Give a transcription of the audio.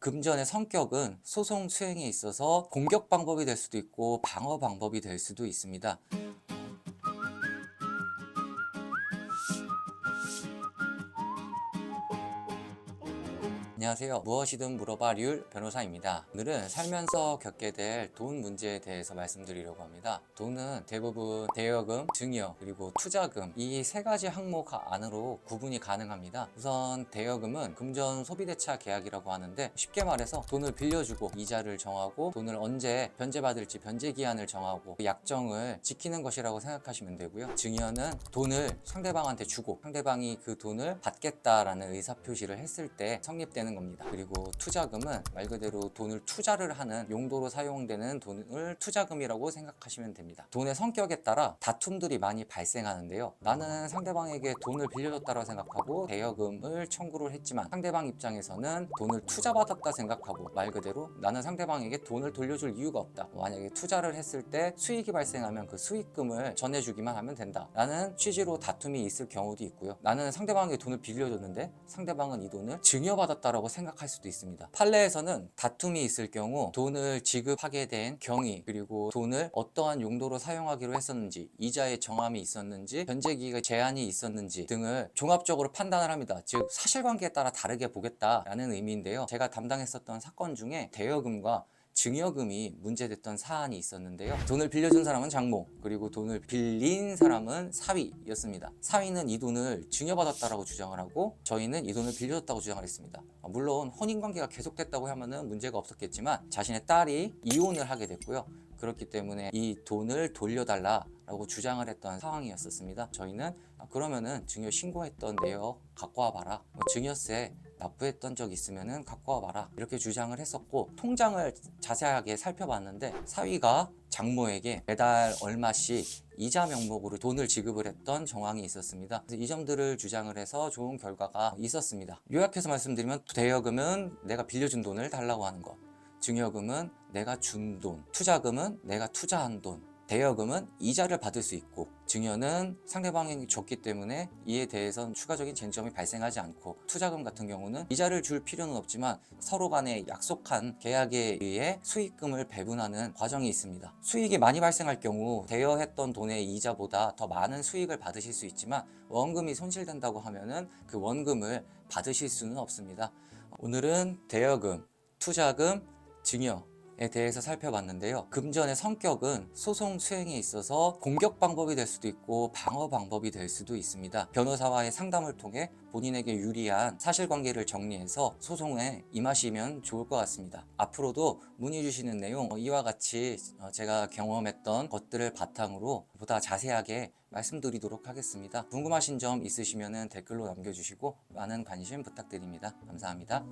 금전의 성격은 소송 수행에 있어서 공격 방법이 될 수도 있고 방어 방법이 될 수도 있습니다. 안녕하세요. 무엇이든 물어봐 률 변호사입니다. 오늘은 살면서 겪게 될 돈 문제에 대해서 말씀드리려고 합니다. 돈은 대부분 대여금, 증여, 그리고 투자금 이 세 가지 항목 안으로 구분이 가능합니다. 우선 대여금은 금전 소비대차 계약이라고 하는데 쉽게 말해서 돈을 빌려주고 이자를 정하고 돈을 언제 변제받을지 변제 기한을 정하고 그 약정을 지키는 것이라고 생각하시면 되고요. 증여는 돈을 상대방한테 주고 상대방이 그 돈을 받겠다라는 의사 표시를 했을 때 성립되는 겁니다. 그리고 투자금은 말 그대로 돈을 투자를 하는 용도로 사용되는 돈을 투자금이라고 생각하시면 됩니다. 돈의 성격에 따라 다툼들이 많이 발생하는데요. 나는 상대방에게 돈을 빌려줬다고 생각하고 대여금을 청구를 했지만 상대방 입장에서는 돈을 투자받았다 생각하고 말 그대로 나는 상대방에게 돈을 돌려줄 이유가 없다. 만약에 투자를 했을 때 수익이 발생하면 그 수익금을 전해주기만 하면 된다. 라는 취지로 다툼이 있을 경우도 있고요. 나는 상대방에게 돈을 빌려줬는데 상대방은 이 돈을 증여받았다 라고 생각할 수도 있습니다. 판례에서는 다툼이 있을 경우 돈을 지급하게 된 경위 그리고 돈을 어떠한 용도로 사용하기로 했었는지 이자의 정함이 있었는지 변제기가 제한이 있었는지 등을 종합적으로 판단을 합니다. 즉 사실관계에 따라 다르게 보겠다라는 의미인데요. 제가 담당했었던 사건 중에 대여금과 증여금이 문제됐던 사안이 있었는데요. 돈을 빌려준 사람은 장모, 그리고 돈을 빌린 사람은 사위였습니다. 사위는 이 돈을 증여받았다라고 주장을 하고 저희는 이 돈을 빌려줬다고 주장을 했습니다. 아, 물론 혼인 관계가 계속됐다고 하면은 문제가 없었겠지만 자신의 딸이 이혼을 하게 됐고요. 그렇기 때문에 이 돈을 돌려달라라고 주장을 했던 상황이었었습니다. 저희는 아, 그러면은 증여 신고했던 내역 갖고 와봐라. 뭐 증여세 납부했던 적 있으면은 갖고 와봐라 이렇게 주장을 했었고 통장을 자세하게 살펴봤는데 사위가 장모에게 매달 얼마씩 이자 명목으로 돈을 지급을 했던 정황이 있었습니다. 이 점들을 주장을 해서 좋은 결과가 있었습니다. 요약해서 말씀드리면 대여금은 내가 빌려준 돈을 달라고 하는 것, 증여금은 내가 준 돈, 투자금은 내가 투자한 돈, 대여금은 이자를 받을 수 있고 증여는 상대방이 줬기 때문에 이에 대해서는 추가적인 쟁점이 발생하지 않고 투자금 같은 경우는 이자를 줄 필요는 없지만 서로 간에 약속한 계약에 의해 수익금을 배분하는 과정이 있습니다. 수익이 많이 발생할 경우 대여했던 돈의 이자보다 더 많은 수익을 받으실 수 있지만 원금이 손실된다고 하면은 그 원금을 받으실 수는 없습니다. 오늘은 대여금, 투자금, 증여 에 대해서 살펴봤는데요. 금전의 성격은 소송 수행에 있어서 공격 방법이 될 수도 있고 방어 방법이 될 수도 있습니다. 변호사와의 상담을 통해 본인에게 유리한 사실관계를 정리해서 소송에 임하시면 좋을 것 같습니다. 앞으로도 문의 주시는 내용 어, 이와 같이 어, 제가 경험했던 것들을 바탕으로 보다 자세하게 말씀드리도록 하겠습니다. 궁금하신 점 있으시면 댓글로 남겨주시고 많은 관심 부탁드립니다. 감사합니다.